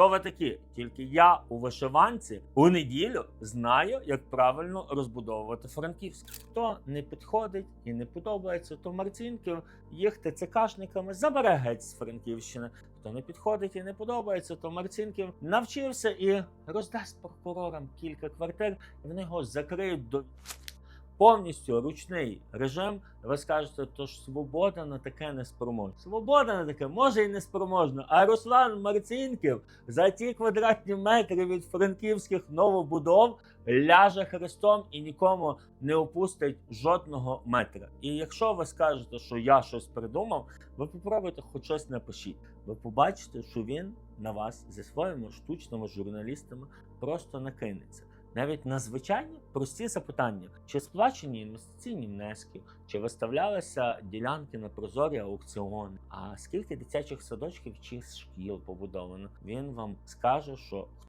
Хто ви такі? Тільки я у вишиванці у неділю знаю, як правильно розбудовувати Франківськ. Хто не підходить і не подобається, то Марцінків їх ТЦКшниками забере геть з Франківщини. Хто не підходить і не подобається, то Марцінків навчився і роздасть прокурорам кілька квартир, і вони його закриють до повністю ручний режим. Ви скажете, то ж свобода на таке не спроможна. Свобода на таке може і не спроможна. А Руслан Марцінків за ті квадратні метри від франківських новобудов ляже хрестом і нікому не опустить жодного метра. І якщо ви скажете, що я щось придумав, ви попробуйте хоч щось напишіть. Ви побачите, що він на вас зі своїми штучними журналістами просто накинеться. Навіть на звичайні прості запитання: чи сплачені інвестиційні внески, чи виставлялися ділянки на прозорі аукціони, а скільки дитячих садочків чи шкіл побудовано, він вам скаже, що